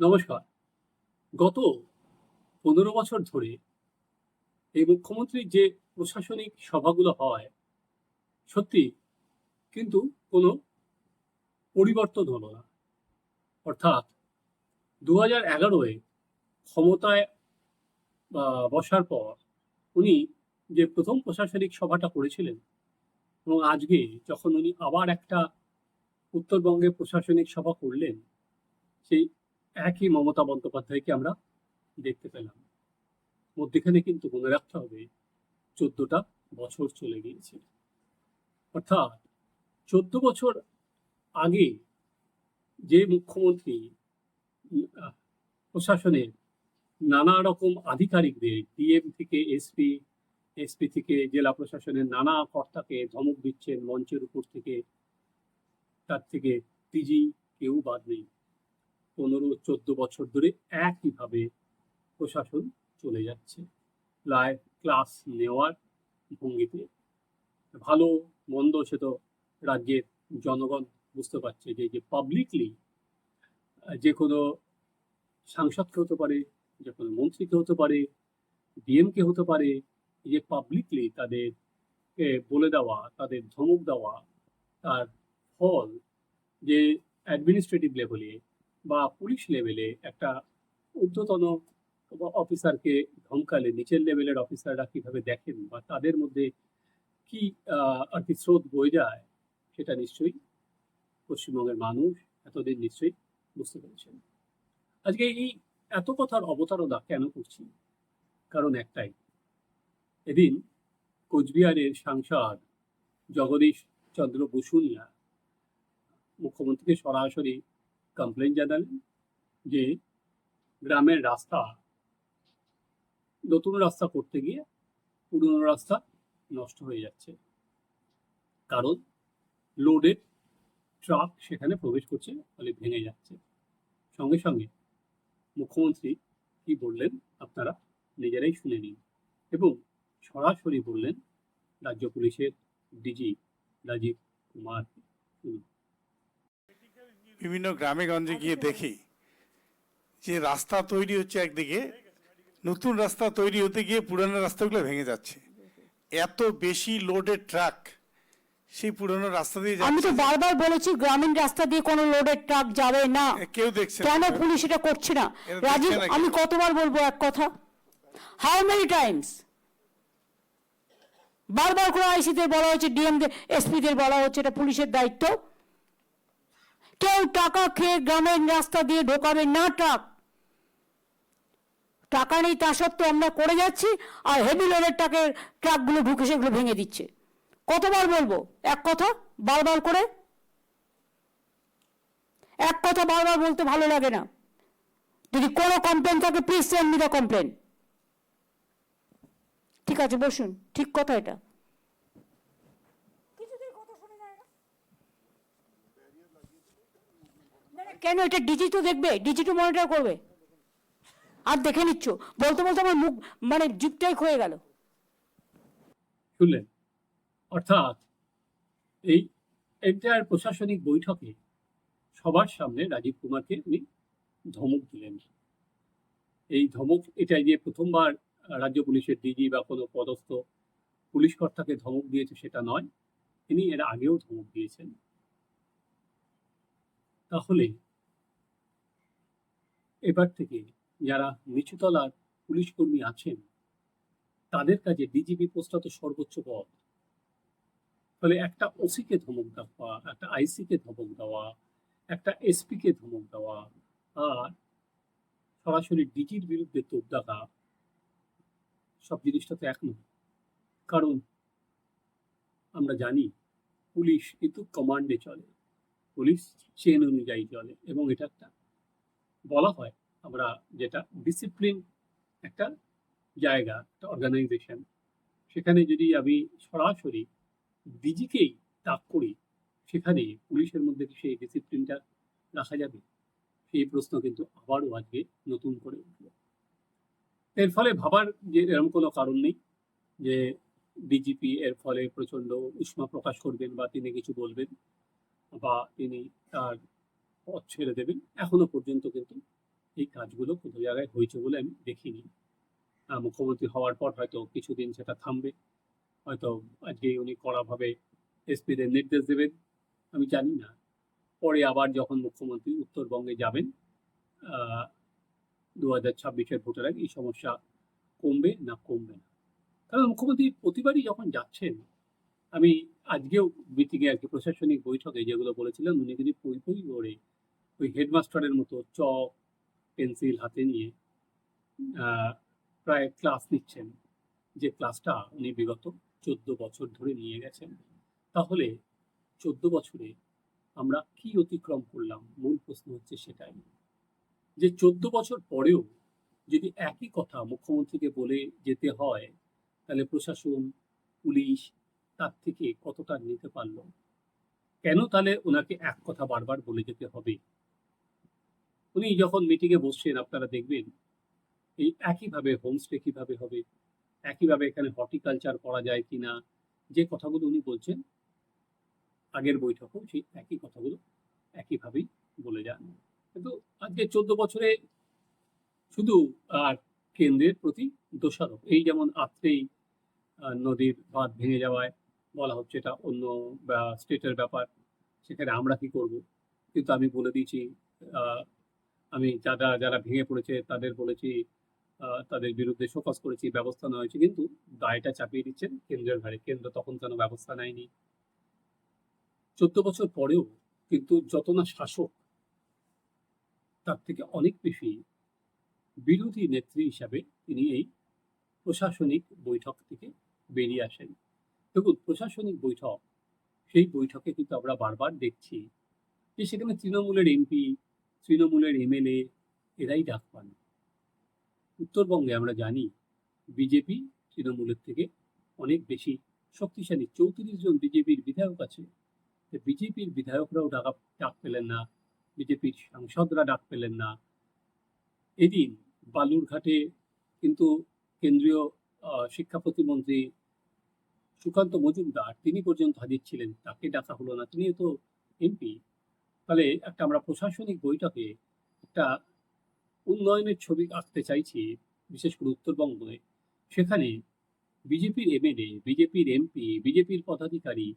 নমস্কার। গত পনেরো বছর ধরে এই মুখ্যমন্ত্রীর যে প্রশাসনিক সভাগুলো হয়, সত্যি কিন্তু কোনো পরিবর্তন হলো না। অর্থাৎ দু হাজার এগারোয় ক্ষমতায় বসার পর উনি যে প্রথম প্রশাসনিক সভাটা করেছিলেন এবং আজকে যখন উনি আবার একটা উত্তরবঙ্গে প্রশাসনিক সভা করলেন, সেই একই মমতা বন্দ্যোপাধ্যায়কে আমরা দেখতে পেলাম। মধ্যেখানে কিন্তু মনে রাখতে হবে, চোদ্দটা বছর চলে গিয়েছে। অর্থাৎ চোদ্দ বছর আগে যে মুখ্যমন্ত্রী প্রশাসনের নানা রকম আধিকারিকদের, ডিএম থেকে এসপি এসপি থেকে জেলা প্রশাসনের নানা কর্তাকে ধমক দিচ্ছেন মঞ্চের উপর থেকে, তার থেকে পিজি কেউ বাদ নেই। পনেরো চোদ্দ বছর ধরে একইভাবে প্রশাসন চলে যাচ্ছে। লাইভ ক্লাস নেওয়ার ভঙ্গিতে। ভালো, মন্দ সে তো রাজ্যের জনগণ বুঝতে পারছে যে যে পাবলিকলি যে কোনো সাংসদকে হতে পারে, যে কোনো মন্ত্রীকে হতে পারে ডিএমকে হতে পারে যে পাবলিকলি তাদের বলে দেওয়া, তাদের ধমক দেওয়া, তার ফল যে অ্যাডমিনিস্ট্রেটিভ লেভেলে বা পুলিশ লেভেলে একটা ঊর্ধ্বতন অফিসারকে ধমকালে, নিচের লেভেলের অফিসাররা কীভাবে দেখেন বা তাদের মধ্যে কি আর কি স্রোত বয়ে যায়, সেটা নিশ্চয়ই পশ্চিমবঙ্গের মানুষ এতদিন নিশ্চয়ই বুঝতে পেরেছেন। আজকে এই এত কথার অবতারণা কেন করছি? কারণ একটাই, এদিন কোচবিহারের সাংসদ জগদীশ চন্দ্র বসুনিয়া মুখ্যমন্ত্রীকে সরাসরি কমপ্লেন জানালেন যে গ্রামের রাস্তা, নতুন রাস্তা করতে গিয়ে পুরনো রাস্তা নষ্ট হয়ে যাচ্ছে। কারণ লোডেড ট্রাক সেখানে প্রবেশ করছে ফলে ভেঙে যাচ্ছে। সঙ্গে সঙ্গে মুখ্যমন্ত্রী কি বললেন আপনারা নিজেরাই শুনে নিন এবং সরাসরি বললেন রাজ্য পুলিশের ডিজি রাজীব কুমার বিভিন্ন গ্রামে গঞ্জে গিয়ে দেখি যে রাস্তা তৈরি হচ্ছে একদিকে নতুন রাস্তা তৈরি হতে গিয়ে পুরানো রাস্তাগুলো ভেঙে যাচ্ছে। এত বেশি লোডের ট্রাক সেই পুরানো রাস্তা দিয়ে আমি তো বারবার বলেছি গ্রামীণ রাস্তা দিয়ে কোনো লোডের ট্রাক যাবে না। কেউ দেখছে কেন পুলিশ এটা করছে না? রাজীব আমি কতবার বলব এক কথা? হাউ মেনি টাইমস বারবার করে আইসিদের বলা হচ্ছে ডিএম এসপিদের বলা হচ্ছে এটা পুলিশের দায়িত্ব। কেউ টাকা খেয়ে গ্রামের রাস্তা দিয়ে ঢোকাবে না ট্রাক। টাকা নেই, তা সত্ত্বেও আমরা করে যাচ্ছি আর হেভি লোডের ট্রাকের ট্রাকগুলো ঢুকে সেগুলো ভেঙে দিচ্ছে। কতবার বলব? এক কথা, বারবার করে। এক কথা বারবার বলতে ভালো লাগে না। যদি কোনো কমপ্লেন থাকে please send me the complain ঠিক আছে, বসুন, ঠিক কথা এটা। কেন এটা ডিজি তো দেখবে? ডিজি তো মনিটর করবে। আর দেখে নিচ্ছ। বলতে বলতে আমার মুখ মানে জিপটাই ক্ষয়ে গেল। শুনলেন? অর্থাৎ এই এন্টায়ার প্রশাসনিক বৈঠকে সবার সামনে রাজীব কুমারকে উনি ধমক দিলেন। এই ধমক এটাই যে প্রথমবার রাজ্য পুলিশের ডিজি বা কোনো পদস্থ পুলিশ কর্তাকে ধমক দিয়েছে সেটা নয়, তিনি এর আগেও ধমক দিয়েছেন। তাহলে এবার থেকে যারা নিচুতলার পুলিশ কর্মী আছেন, তাদের কাছে ডিজিপি পোস্টটা তো সর্বোচ্চ পদ ফলে একটা ওসিকে ধমক দেওয়া, একটা আইসিকে ধমক দেওয়া, একটা এসপিকে ধমক দেওয়া, আর সরাসরি ডিজির বিরুদ্ধে তোপ দেখা সব জিনিসটা তো এক নয়। কারণ আমরা জানি পুলিশ কিন্তু কমান্ডে চলে। পুলিশ চেন অনুযায়ী চলে এবং এটা একটা বলা হয়, আমরা যেটা ডিসিপ্লিন একটা জায়গা, একটা অর্গানাইজেশন সেখানে যদি আমি সরাসরি ডিজিকেই তাক করি, সেখানে পুলিশের মধ্যে কি সেই ডিসিপ্লিনটা রাখা যাবে? সেই প্রশ্ন কিন্তু আবারও আজকে নতুন করে উঠল। এর ফলে ভাবার যে এরকম কোনো কারণ নেই যে ডিজিপি এর ফলে প্রচণ্ড উষ্মা প্রকাশ করবেন বা তিনি কিছু বলবেন বা তিনি তার পথ ছেড়ে দেবেন। এখনও পর্যন্ত কিন্তু এই কাজগুলো কোনো জায়গায় হয়েছে বলে আমি দেখিনি। মুখ্যমন্ত্রী হওয়ার পর হয়তো কিছুদিন সেটা থামবে। হয়তো আজকে উনি কড়াভাবে এসপিদের নির্দেশ দেবেন। আমি জানি না। পরে আবার যখন মুখ্যমন্ত্রী উত্তরবঙ্গে যাবেন দু হাজার ছাব্বিশের ভোটের আগে এই সমস্যা কমবে না কমবে না। কারণ মুখ্যমন্ত্রী প্রতিবারই যখন যাচ্ছেন, আমি আজকেও মিটিংয়ে আর কি প্রশাসনিক বৈঠকে যেগুলো বলেছিলেন, উনি কিন্তু পই করে ওই হেডমাস্টারের মতো চক পেন্সিল হাতে নিয়ে প্রায় ক্লাস নিচ্ছেন। যে ক্লাসটা উনি বিগত চোদ্দ বছর ধরে নিয়ে গেছেন। তাহলে চোদ্দ বছরে আমরা কি অতিক্রম করলাম? মূল প্রশ্ন হচ্ছে সেটাই। যে চোদ্দ বছর পরেও যদি একই কথা মুখ্যমন্ত্রীকে বলে যেতে হয় তাহলে প্রশাসন পুলিশ তার থেকে কতটা নিতে পারল? কেন তাহলে ওনাকে এক কথা বারবার বলে যেতে হবে? উনি যখন মিটিংয়ে বসছেন, আপনারা দেখবেন এই একইভাবে হোমস্টে কীভাবে হবে, একইভাবে এখানে হর্টিকালচার করা যায় কি না যে কথাগুলো উনি বলছেন, আগের বৈঠকেও সেই একই কথাগুলো একইভাবেই বলে যান। কিন্তু আজকে চোদ্দ বছরে শুধু আর কেন্দ্রের প্রতি দোষারোপ। এই যেমন আত্রেই নদীর বাঁধ ভেঙে যাওয়ায় বলা হচ্ছে এটা অন্য স্টেটের ব্যাপার, সেখানে আমরা কি করব? কিন্তু আমি বলে দিয়েছি আমি যারা যারা ভেঙে পড়েছে তাদের বলেছি তাদের বিরুদ্ধে শোকস করেছি, ব্যবস্থা নেওয়া হয়েছে, কিন্তু দায়টা চাপিয়ে দিচ্ছেন কেন্দ্রের ঘাড়ে। কেন্দ্র তখন কেন ব্যবস্থা নেয়নি। চোদ্দ বছর পরেও কিন্তু যত না শাসক, তার থেকে অনেক বেশি বিরোধী নেত্রী হিসাবে তিনি এই প্রশাসনিক বৈঠক থেকে বেরিয়ে আসেন। দেখুন, প্রশাসনিক বৈঠক, সেই বৈঠকে কিন্তু আমরা বারবার দেখছি যে সেখানে তৃণমূলের এমপি তৃণমূলের এমএলএ এরাই ডাক পান। উত্তরবঙ্গে আমরা জানি বিজেপি তৃণমূলের থেকে অনেক বেশি শক্তিশালী। চৌত্রিশ জন বিজেপির বিধায়ক আছে। বিজেপির বিধায়করাও ডাক ডাক পেলেন না। বিজেপির সাংসদরা ডাক পেলেন না। এদিন বালুরঘাটে কিন্তু কেন্দ্রীয় শিক্ষা প্রতিমন্ত্রী সুকান্ত মজুমদার, তিনি পর্যন্ত হাজির ছিলেন। তাকে ডাকা হলো না। তিনিও তো এমপি। তাহলে একটা আমরা প্রশাসনিক বৈঠকে একটা উন্নয়নের ছবি আঁকতে চাইছি, বিশেষ করে উত্তরবঙ্গে সেখানে বিজেপির এমএলএ, বিজেপির এমপি, বিজেপির পদাধিকারী,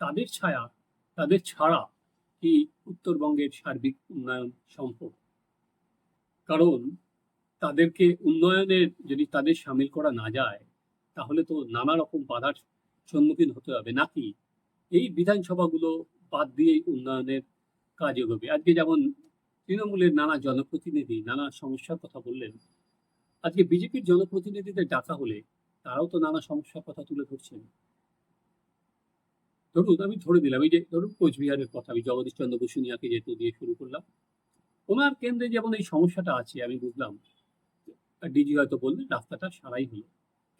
তাদের ছায়া, তাদের ছাড়া কি উত্তরবঙ্গের সার্বিক উন্নয়ন সম্ভব? কারণ তাদেরকে উন্নয়নের যদি তাদের সামিল করা না যায়, তাহলে তো নানা রকম বাধার সম্মুখীন হতে হবে। নাকি এই বিধানসভাগুলো বাদ দিয়েই উন্নয়নের কাজ এগোবে। আজকে যেমন তৃণমূলের নানা জনপ্রতিনিধি, নানা সমস্যার কথা বললেন, আজকে বিজেপির জনপ্রতিনিধিদের ডাকা হলে তারাও তো নানা সমস্যার কথা তুলে ধরছেন। ধরুন, আমি ধরে দিলাম এই যে ধরুন কোচবিহারের কথা, আমি জগদীশ চন্দ্র বসুনিয়াকে যেহেতু দিয়ে শুরু করলাম, ওনার কেন্দ্রে যেমন এই সমস্যাটা আছে, আমি বুঝলাম ডিজি হয়তো বললেন, রাস্তাটা সারাই হলো।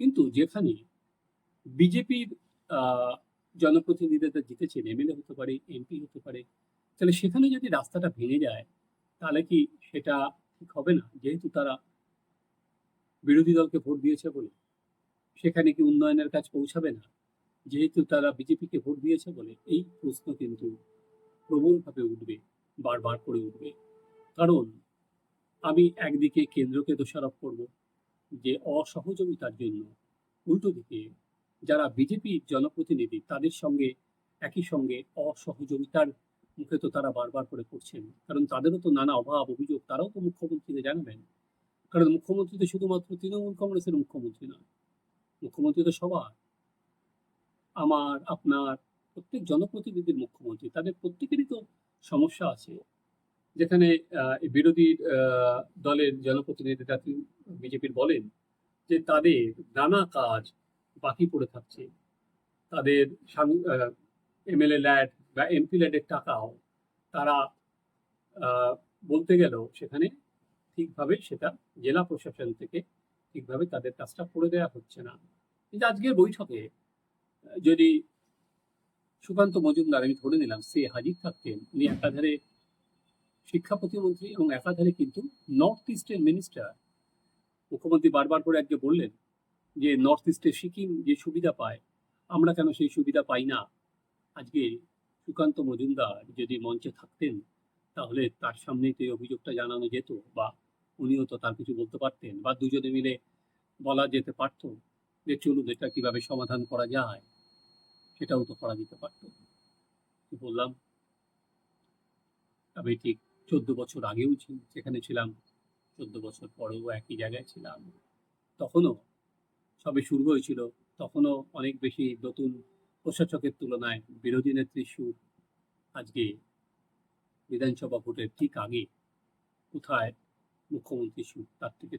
কিন্তু যেখানে বিজেপির জনপ্রতিনিধিদের জিতেছেন, এমএলএ হতে পারে, এমপি হতে পারে তাহলে সেখানে যদি রাস্তাটা ভেঙে যায়, তাহলে কি সেটা ঠিক হবে না? যেহেতু তারা বিরোধী দলকে ভোট দিয়েছে বলে। সেখানে কি উন্নয়নের কাজ পৌঁছাবে না? যেহেতু তারা বিজেপিকে ভোট দিয়েছে বলে, এই প্রশ্ন কিন্তু প্রবলভাবে উঠবে, বারবার করে উঠবে। কারণ আমি একদিকে কেন্দ্রকে দোষারোপ করব যে অসহযোগিতার জন্য, উল্টো দিকে যারা বিজেপি জনপ্রতিনিধি তাদের সঙ্গে, একই সঙ্গে অসহযোগিতার মুখে তো তারা বারবার করে করছেন কারণ তাদেরও তো নানা অভাব, অভিযোগ, তারাও তো মুখ্যমন্ত্রীকে জানাবেন। কারণ মুখ্যমন্ত্রী তো শুধুমাত্র তৃণমূল কংগ্রেসের মুখ্যমন্ত্রী নয়। মুখ্যমন্ত্রী তো সবার। আমার, আপনার, প্রত্যেক জনপ্রতিনিধির মুখ্যমন্ত্রী। তাদের প্রত্যেকেরই তো সমস্যা আছে। যেখানে বিরোধী দলের জনপ্রতিনিধিরা বিজেপির বলেন যে তাদের নানা কাজ বাকি পড়ে থাকছে। তাদের এমএলএ ল্যাড বা এমপি ল্যাডের টাকাও তারা বলতে গেলেও সেখানে ঠিকভাবে সেটা জেলা প্রশাসন থেকে ঠিকভাবে তাদের কাজটা করে দেওয়া হচ্ছে না। কিন্তু আজকের বৈঠকে, যদি সুকান্ত মজুমদার, আমি ধরে নিলাম, সে হাজির থাকতেন উনি একাধারে শিক্ষা প্রতিমন্ত্রী এবং একাধারে কিন্তু নর্থ ইস্টের মিনিস্টার মুখ্যমন্ত্রী বারবার করে আজকে বললেন যে নর্থ ইস্টে সিকিম যে সুবিধা পায়, আমরা কেন সেই সুবিধা পাই না? আজকে সুকান্ত মজুমদার যদি মঞ্চে থাকতেন, তাহলে তার সামনেই তো এই অভিযোগটা জানানো যেত বা উনিও তো তার কিছু বলতে পারতেন বা দুজনে মিলে বলা যেতে পারতো যে চলুন এটা কীভাবে সমাধান করা যায়, সেটাও তো করা যেতে পারতো। বললাম? আমি ঠিক চোদ্দ বছর আগেও ছিল সেখানে ছিলাম, চোদ্দ বছর পরেও একই জায়গায় ছিলাম। তখনও সবে শুরু হয়েছিল, তখনও অনেক বেশি নতুন প্রশাসকের তুলনায় বিরোধী নেত্রী সুর আজকে বিধানসভা ভোটের ঠিক আগে কোথায় মুখ্যমন্ত্রী সুর? তার থেকে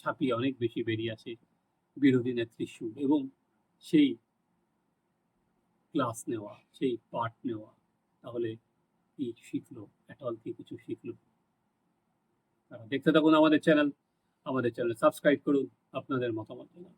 ছাপিয়ে অনেক বেশি বেরিয়ে আসে বিরোধী নেত্রী সুর এবং সেই ক্লাস নেওয়া, সেই পাঠ নেওয়া, তাহলে কি শিখলো? অ্যাটল কি কিছু শিখলো? দেখতে থাকুন আমাদের চ্যানেল আমাদের চ্যানেল সাবস্ক্রাইব করুন, আপনাদের মতামত জানান।